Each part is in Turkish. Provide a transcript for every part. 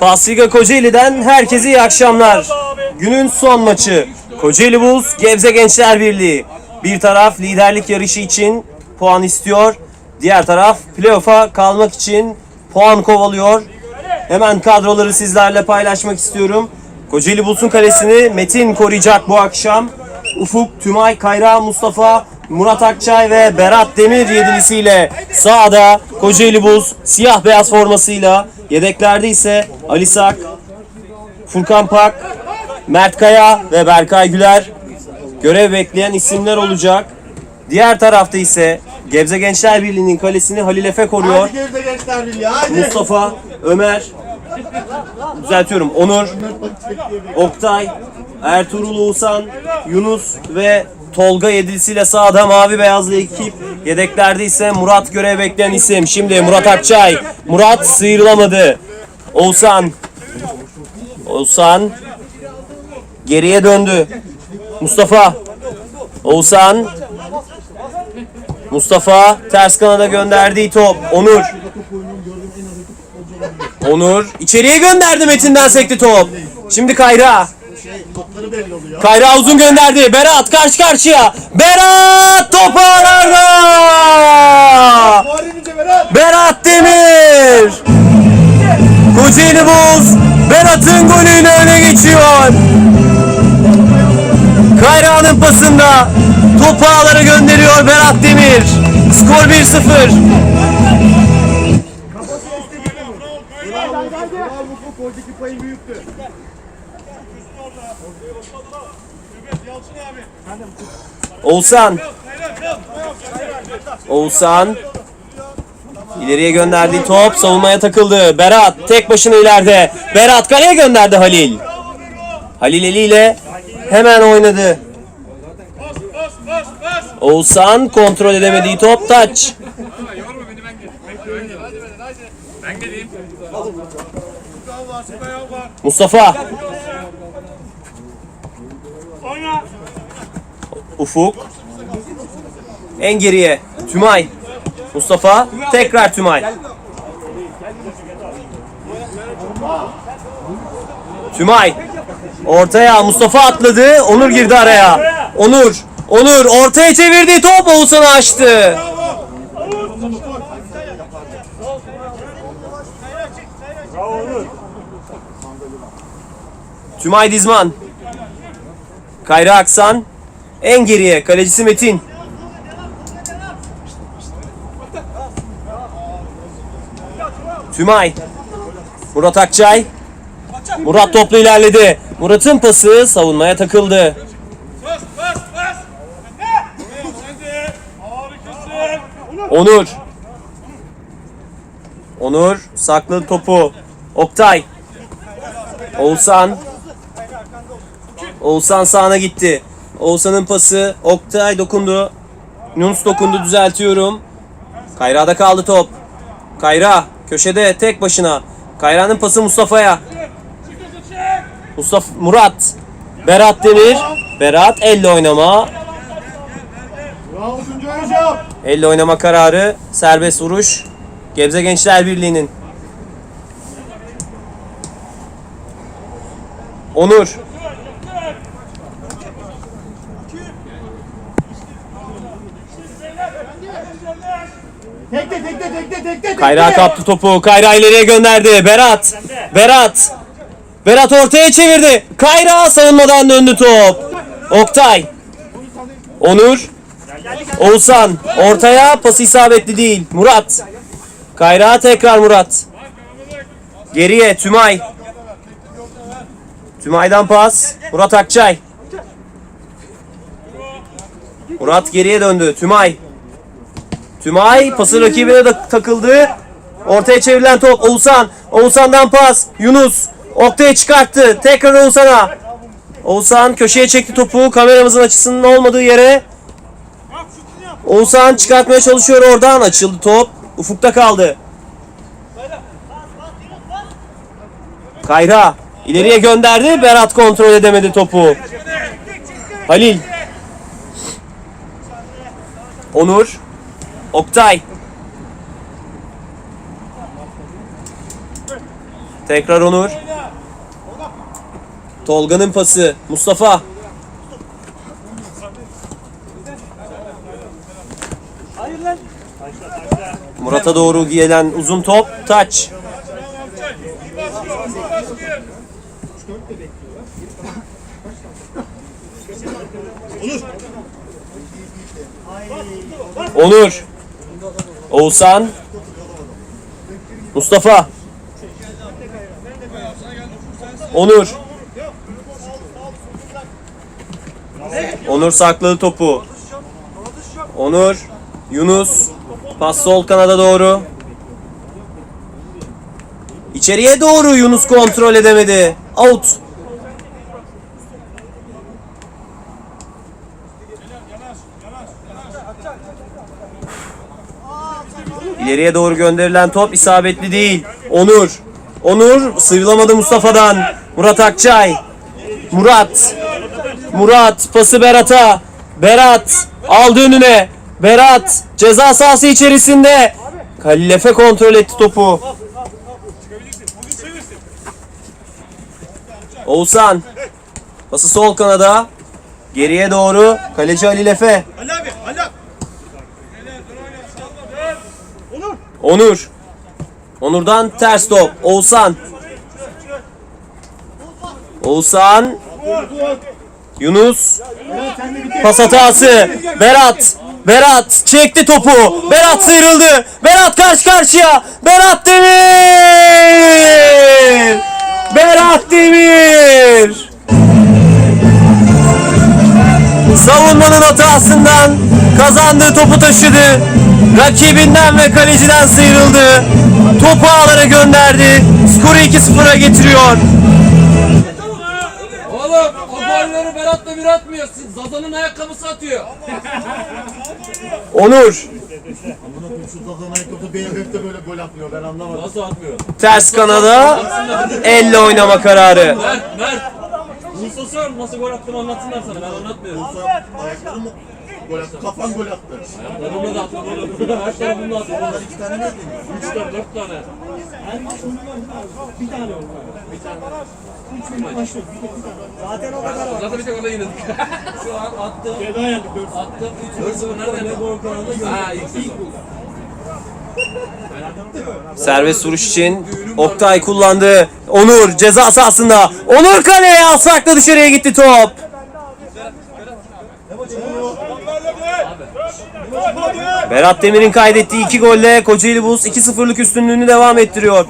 Pasliga Kocaeli'den herkese iyi akşamlar. Günün son maçı. Kocaeli Bulls Gebze Gençler Birliği. Bir taraf liderlik yarışı için puan istiyor. Diğer taraf playoff'a kalmak için puan kovalıyor. Hemen kadroları sizlerle paylaşmak istiyorum. Kocaeli Bulls'un kalesini Metin koruyacak bu akşam. Ufuk, Tümay, Kayra, Mustafa, Murat Akçay ve Berat Demir yedilisiyle sağda Kocaeli Bulls siyah beyaz formasıyla yedeklerde ise Ali Sak, Furkan Pak, Mert Kaya ve Berkay Güler görev bekleyen isimler olacak. Diğer tarafta ise Gebze Gençler Birliği'nin kalesini Halil Efe koruyor. Birliği. Mustafa, Ömer, düzeltiyorum Onur, Oktay, Ertuğrul Oğuzhan, Yunus ve Tolga yedilisiyle sağda mavi beyazlı ekip. Yedeklerde ise Murat görev bekleyen isim. Şimdi Murat Akçay. Murat sıyrılamadı. Oğuzhan. Oğuzhan. Geriye döndü. Mustafa. Oğuzhan. Mustafa ters kanada gönderdiği top. Onur. Onur içeriye gönderdi Metin'den sekti top. Şimdi Kayra. Topları belli oluyor. Kayra uzun gönderdi. Berat karşı karşıya. Berat top ağlarda. Berat. Demir. Kocaeli Bulls Berat'ın golüyle öne geçiyor. Kayra'nın pasında topu ağlara gönderiyor Berat Demir. Skor 1-0. Bu oradaki payı büyüktü. Oğuzhan. Oğuzhan. İleriye gönderdiği top savunmaya takıldı. Berat tek başına ileride. Berat kaleye gönderdi Halil. Halil eliyle hemen oynadı. Oğuzhan kontrol edemediği top taç. Mustafa. Ufuk. En geriye Tümay. Mustafa tekrar Tümay. Tümay. Ortaya Mustafa atladı. Onur girdi araya. Onur. Onur ortaya çevirdi top Oğuzhan'ı açtı. Tümay Dizman. Kayra Aksan. En geriye kalecisi Metin. Tümay. Murat Akçay. Murat toplu ilerledi. Murat'ın pası savunmaya takıldı. Onur. Onur sakladı topu. Oktay. Oğuzhan. Oğuzhan sağına gitti. Oğuzhan'ın pası. Oktay dokundu. Yunus dokundu düzeltiyorum. Kayra'da kaldı top. Kayra köşede tek başına. Kayra'nın pası Mustafa'ya. Mustafa Murat. Berat Demir. Berat elle oynama. Elle oynama kararı. Serbest vuruş. Gebze Gençler Birliği'nin. Onur. Tekte tekte tekte tekte. Kayra kaptı topu. Kayra ileriye gönderdi. Berat. Berat. Berat ortaya çevirdi. Kayra savunmadan döndü top. Oktay. Onur. Oğuzhan. Ortaya pası isabetli değil. Murat. Kayra tekrar Murat. Geriye Tümay. Tümay'dan pas. Murat Akçay. Murat geriye döndü. Tümay. Tümay pası rakibine de takıldı. Ortaya çevrilen top Oğuzhan. Oğuzhan'dan pas. Yunus. Oktay'a çıkarttı. Tekrar Oğuzhan'a. Oğuzhan köşeye çekti topu. Kameramızın açısının olmadığı yere. Oğuzhan çıkartmaya çalışıyor oradan. Açıldı top. Ufukta kaldı. Kayra. ileriye gönderdi. Berat kontrol edemedi topu. Halil. Onur. Oktay. Tekrar Onur. Tolga'nın pası. Mustafa. Murat'a doğru gelen uzun top. Taç. Onur. Oğuzhan. Mustafa. Onur. Onur sakladı topu. Onur. Yunus. Pas sol kanada doğru. İçeriye doğru Yunus kontrol edemedi. Out. İleriye doğru gönderilen top isabetli değil. Onur. Onur sıyrılamadı Mustafa'dan. Murat Akçay. Murat. Murat pası Berat'a. Berat aldı önüne. Berat ceza sahası içerisinde. Halil Efe kontrol etti topu. Oğuzhan. Pası sol kanada. Geriye doğru. Kaleci. Ali abi Ali abi. Onur. Onur'dan ters top. Oğuzhan. Oğuzhan. Yunus. Pas hatası. Berat. Berat çekti topu. Berat sıyrıldı. Berat karşı karşıya. Berat Demir. Berat Demir. Savunmanın hatasından kazandığı topu taşıdı. Rakibinden ve kaleciden sıyrıldı. Topu ağlara gönderdi. Skoru 2-0'a getiriyor. Oğlum o golleri Berat da bir atmıyor. Siz Zaza'nın ayakkabısı atıyor. Onur Şu Zazan benim hep de böyle gol atmıyor ben anlamadım. Nasıl atmıyor? ters kanada elle oynama kararı. Mert, Mert. Musa sor nasıl gol attım anlatsınlar sana ben anlatmıyorum. Ayaklarım mı? Gol attı. Kafan gol attı. Ayaklarımla da oğlum. Her tarafımla attım. İki tane mi? Üç tane, dört tane. Zaten o kadar var. Zaten bir tek orada yenildik. Şu an attım. Ceza yendik. Attım. Üç sıfır. Nerede? Ne gol kanalı? Ha ilk gol. Serbest vuruş için Oktay kullandı. Onur ceza sahasında. Onur kaleye asakla dışarıya gitti top. Berat Demir'in kaydettiği iki golle Kocaeli Buz 2-0'lık üstünlüğünü devam ettiriyor.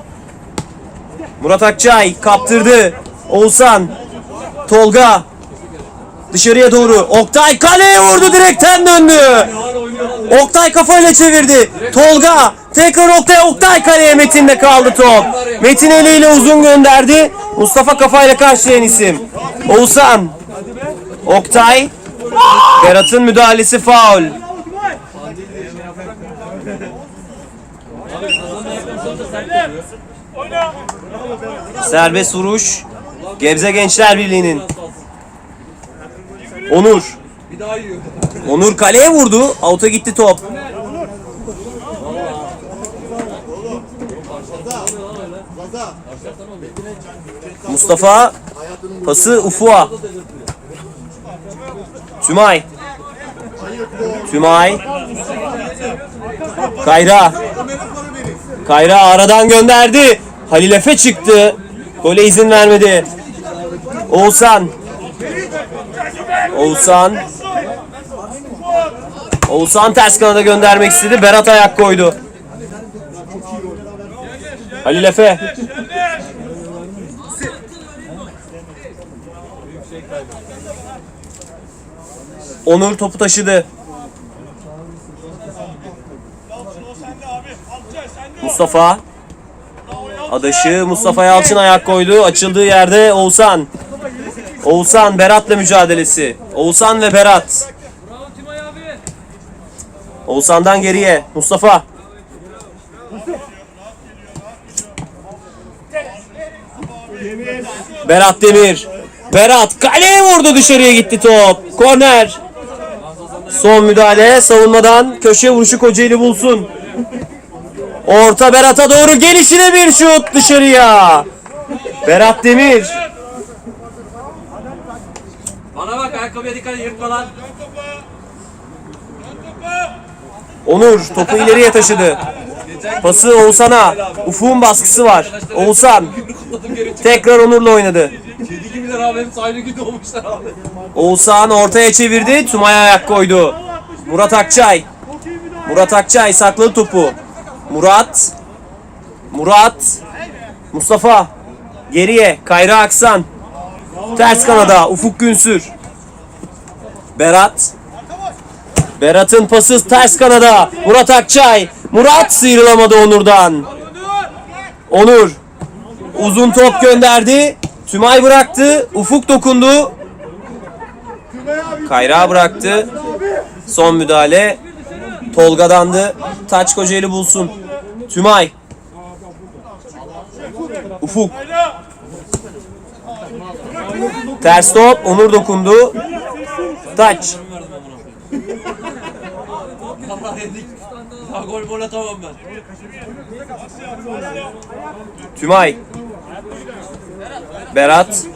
Murat Akçay kaptırdı. Oğuzhan. Tolga. Dışarıya doğru. Oktay kaleye vurdu direkten döndü. Oktay kafayla çevirdi. Tolga tekrar Oktay Oktay kaleye Metin'de kaldı top. Metin eliyle uzun gönderdi. Mustafa kafayla karşılayan isim. Oğuzhan. Oktay. Berat'ın müdahalesi faul. Serbest vuruş. Gebze Gençler Birliği'nin. Onur. Onur kaleye vurdu. Out'a gitti top. Mustafa pası Ufu'a. Tümay. Tümay. Kayra. Kayra aradan gönderdi. Halil Efe çıktı. Gole izin vermedi. Oğuzhan. Oğuzhan. Oğuzhan ters kanada göndermek istedi. Berat ayak koydu. Halil Efe. Onur topu taşıdı. Mustafa. Adaşı Mustafa Yalçın ayak koydu. Açıldığı yerde Oğuzhan. Oğuzhan Berat'la mücadelesi. Oğuzhan ve Berat. Oğuzhan'dan geriye Mustafa. Berat Demir. Berat kaleye vurdu dışarıya gitti top. Korner. Son müdahale savunmadan köşe vuruşu Kocaeli bulsun. Orta Berat'a doğru gelişine bir şut dışarıya. Berat Demir. Bana bak ayakkabıya dikkat et yırtma lan. Onur topu ileriye taşıdı. Pası Oğuzhan'a. Ufuk'un baskısı var. Oğuzhan tekrar Onur'la oynadı. Kedi gibiler abi hepsi aynı gün doğmuşlar abi. Oğuzhan ortaya çevirdi. Tümay ayak koydu. Murat Akçay. Murat Akçay sakladı topu. Murat. Murat. Mustafa. Geriye. Kayra Aksan. Ters kanada. Ufuk Günsür. Berat. Berat'ın pası ters kanada. Murat Akçay. Murat sıyrılamadı Onur'dan. Onur. Uzun top gönderdi. Tümay bıraktı. Ufuk dokundu. Kayra bıraktı. Son müdahale Tolga'dandı. Taç Kocaeli bulsun. Tümay. Ufuk. Ters top. Onur dokundu. Taç. Gol gol atamam ben. Tümay. Berat.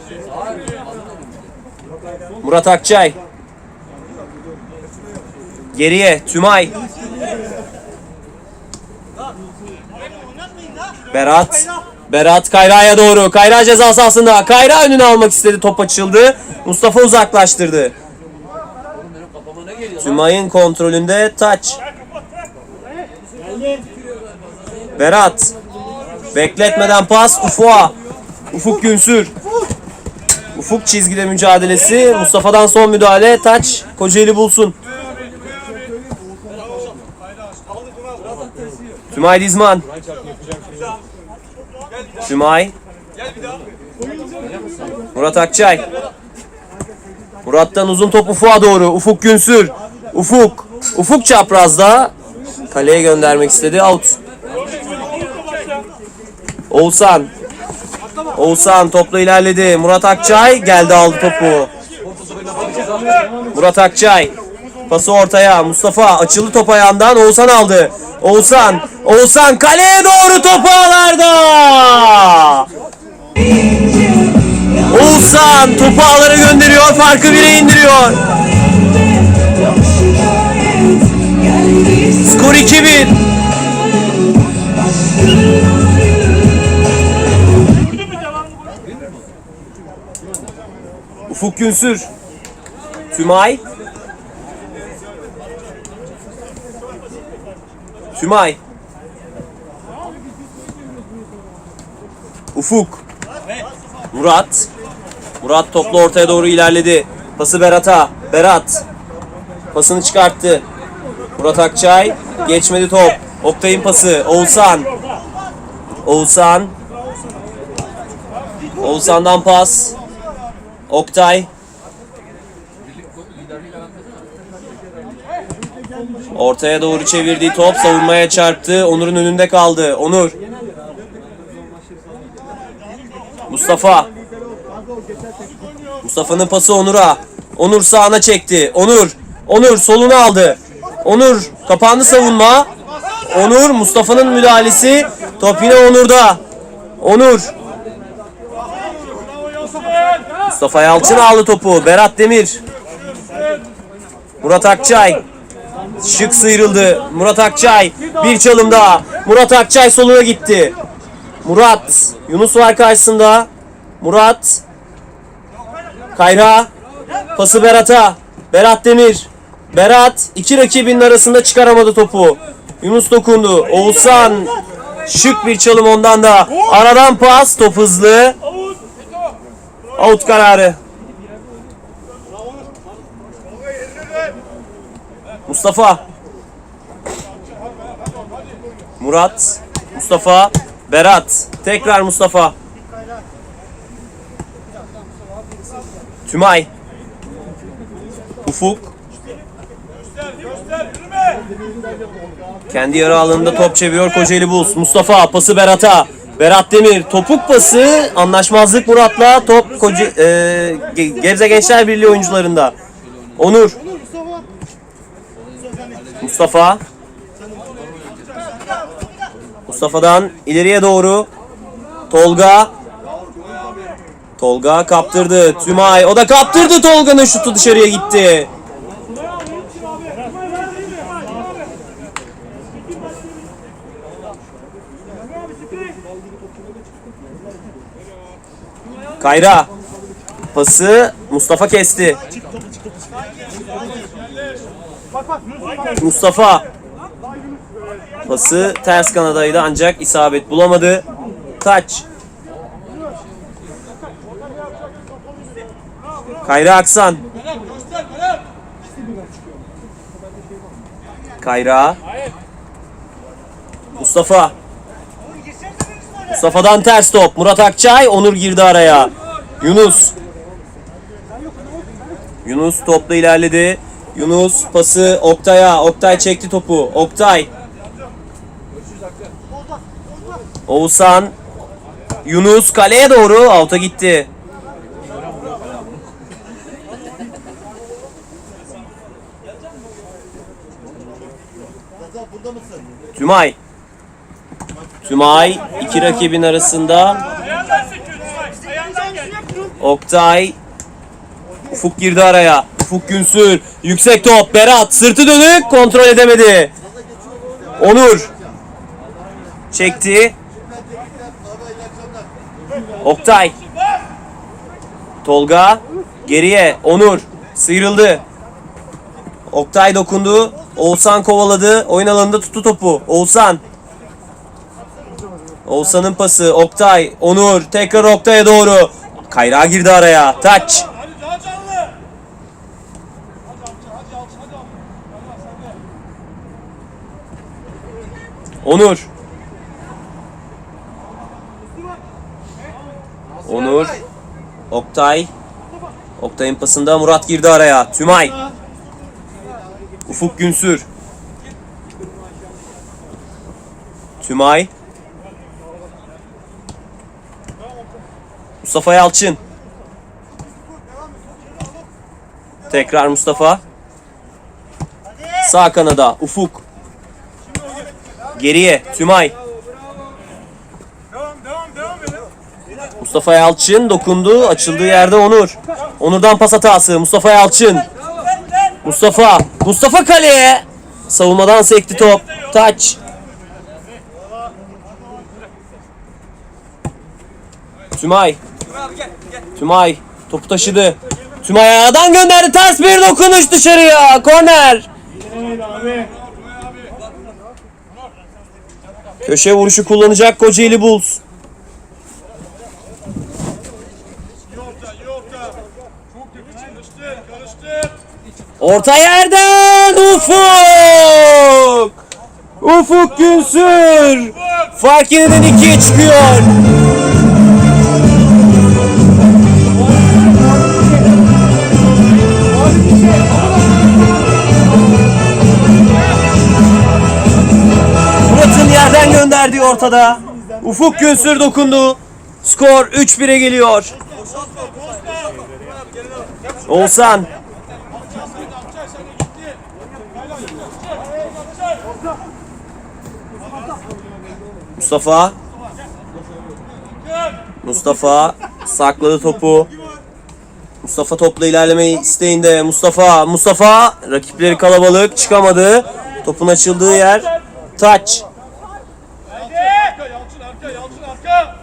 Murat Akçay. Geriye Tümay. Berat. Berat Kayra'ya doğru. Kayra ceza sahasında. Kayra önünü almak istedi. Top açıldı. Mustafa uzaklaştırdı. Tümay'ın kontrolünde taç. Berat. Bekletmeden pas Ufuk'a. Ufuk Günsür. Ufuk çizgide mücadelesi. Mustafa'dan son müdahale. Taç. Kocaeli bulsun. Tümay Dizman. Tümay. Murat Akçay. Murat'tan uzun top Ufuk'a doğru. Ufuk Günsür. Ufuk. Ufuk çaprazda. Kaleye göndermek istedi. Out. Oğuzhan. Oğuzhan topla ilerledi. Murat Akçay geldi aldı topu. Murat Akçay. Pası ortaya. Mustafa açıldı top ayağından. Oğuzhan aldı. Oğuzhan. Oğuzhan kaleye doğru topu ağlarda. Oğuzhan topu ağlara gönderiyor. Farkı bire indiriyor. Skor 2-1. Ufuk Günsür. Tümay. Tümay. Ufuk. Murat. Murat toplu ortaya doğru ilerledi. Pası Berat'a. Berat. Pasını çıkarttı. Murat Akçay. Geçmedi top. Oktay'ın pası. Oğuzhan. Oğuzhan. Oğuzhan'dan pas. Oktay. Ortaya doğru çevirdiği top savunmaya çarptı. Onur'un önünde kaldı. Onur. Mustafa. Mustafa'nın pası Onur'a. Onur sağına çekti. Onur. Onur solunu aldı. Onur kapandı savunma. Onur Mustafa'nın müdahalesi. Top yine Onur'da. Onur. Mustafa Yalçın aldı topu. Berat Demir. Murat Akçay. Şık sıyrıldı. Murat Akçay. Bir çalım daha. Murat Akçay soluna gitti. Murat. Yunus var karşısında. Murat. Kayra. Pası Berat'a. Berat Demir. Berat iki rakibinin arasında çıkaramadı topu. Yunus dokundu. Oğuzhan. Şık bir çalım ondan da. Aradan pas. Top hızlı. Out kararı. Mustafa. Murat. Mustafa. Berat. Tekrar Mustafa. Tümay. Ufuk. Kendi yarı alanında top çeviriyor Kocaeli Bulls. Mustafa pası Berat'a. Berat Demir topuk pası anlaşmazlık Murat'la top Koca, e, Ge- Gebze Gençler Birliği oyuncularında. Onur. Mustafa. Mustafa'dan ileriye doğru. Tolga. Tolga kaptırdı. Tümay o da kaptırdı Tolga'nın şutu dışarıya gitti. Kayra pası Mustafa kesti. Mustafa pası ters kanadaydı ancak isabet bulamadı. Taç. Kayra Aksan. Kayra. Mustafa. Mustafa'dan ters top. Murat Akçay. Onur girdi araya. Yunus. Yunus topla ilerledi. Yunus pası Oktay'a. Oktay çekti topu. Oktay. Oğuzhan. Yunus kaleye doğru. Out'a gitti. Tümay. Tümay iki rakibin arasında. Oktay. Ufuk girdi araya. Ufuk Günsür. Yüksek top. Berat sırtı dönük kontrol edemedi. Onur. Çekti. Oktay. Tolga. Geriye. Onur. Sıyrıldı. Oktay dokundu. Oğuzhan kovaladı. Oyun alanında tuttu topu. Oğuzhan. Oğuzhan'ın pası. Oktay. Onur. Tekrar Oktay'a doğru. Kayra girdi araya. Taç. Onur. Onur. Oktay. Oktay'ın pasında Murat girdi araya. Tümay. Ufuk Günsür. Tümay. Mustafa Yalçın. Tekrar Mustafa. Sağ kanada Ufuk. Geriye Tümay. Mustafa Yalçın dokundu. Açıldığı yerde Onur. Onur'dan pas hatası. Mustafa Yalçın. Mustafa. Mustafa kaleye. Savunmadan sekti top. Taç. Tümay. Tümay. Topu taşıdı. Tümay ayağından gönderdi. Ters bir dokunuş dışarıya. Korner. Köşe vuruşu kullanacak Kocaeli Bulls. Orta yerden Ufuk! Ufuk Günsür! Fark yeniden ikiye çıkıyor. Gönderdiği ortada. Ufuk Günsür dokundu. Skor 3-1'e geliyor. Oğuzhan Mustafa Mustafa sakladı topu. Mustafa topla ilerlemeyi isteğinde. Mustafa, Mustafa rakipleri kalabalık çıkamadı. Topun açıldığı yer taç. Arka Yalçın arka Yalçın arka.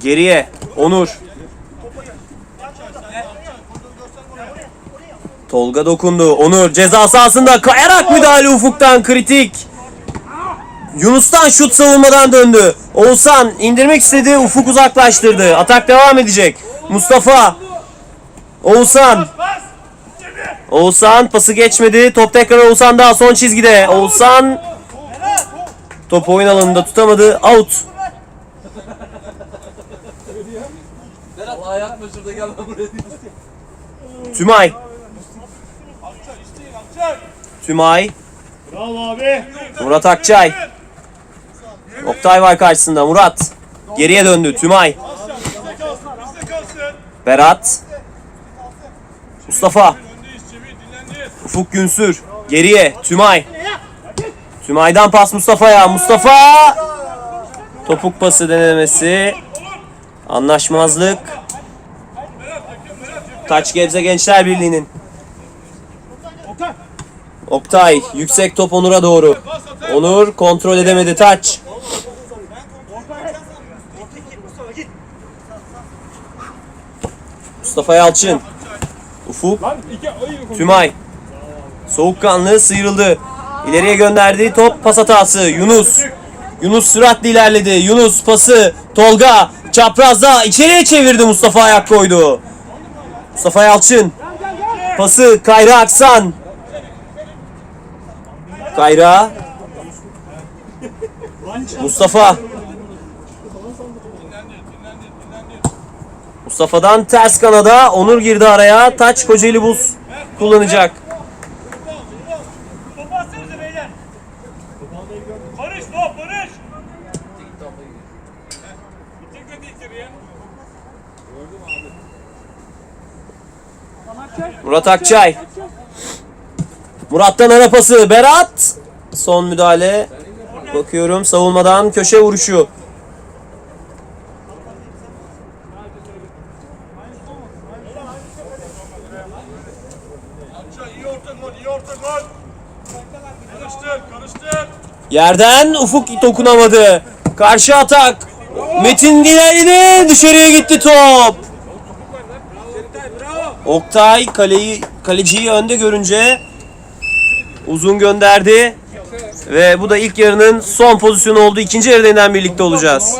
Geriye Onur. Tolga dokundu. Onur ceza sahasında kayarak müdahale ufuktan kritik. Yunus'tan şut savunmadan döndü. Oğuzhan indirmek istedi. Ufuk uzaklaştırdı. Atak devam edecek. Mustafa. Oğuzhan. Oğuzhan pası geçmedi. Top tekrar Oğuzhan'da son çizgide. Oğuzhan topu oyun alanında tutamadı. Out. Berat ayakma şurada gel buraya. Tümay. Tümay. Bravo abi. Murat Akçay. Oktay var karşısında. Murat. Geriye döndü. Tümay. Berat. Mustafa. Ufuk Günsür. Geriye. Tümay. Tümay'dan pas Mustafa'ya. Mustafa. Topuk pası denemesi. Anlaşmazlık. Taç Gebze Gençler Birliği'nin. Oktay yüksek top Onur'a doğru. Onur kontrol edemedi taç. Mustafa Yalçın. Ufuk. Tümay. Soğukkanlı sıyrıldı. İleriye gönderdiği top pas hatası. Yunus. Yunus süratli ilerledi. Yunus pası. Tolga. Çaprazda içeriye çevirdi Mustafa ayak koydu. Mustafa Yalçın. Pası Kayra Aksan. Kayra. Mustafa. Mustafa'dan ters kanada Onur girdi araya. Taç Kocaeli Buz kullanacak. Topu atsanıza beyler. Barış top Barış. Bitir de içeriye. Murat Akçay. Murat'tan ara pası. Berat. Son müdahale. Bakıyorum savunmadan köşe vuruşu. Yerden Ufuk dokunamadı. Karşı atak. Metin ilerledi. Dışarıya gitti top. Oktay kaleyi kaleciyi önde görünce uzun gönderdi. Ve bu da ilk yarının son pozisyonu oldu. İkinci yarıda birlikte olacağız.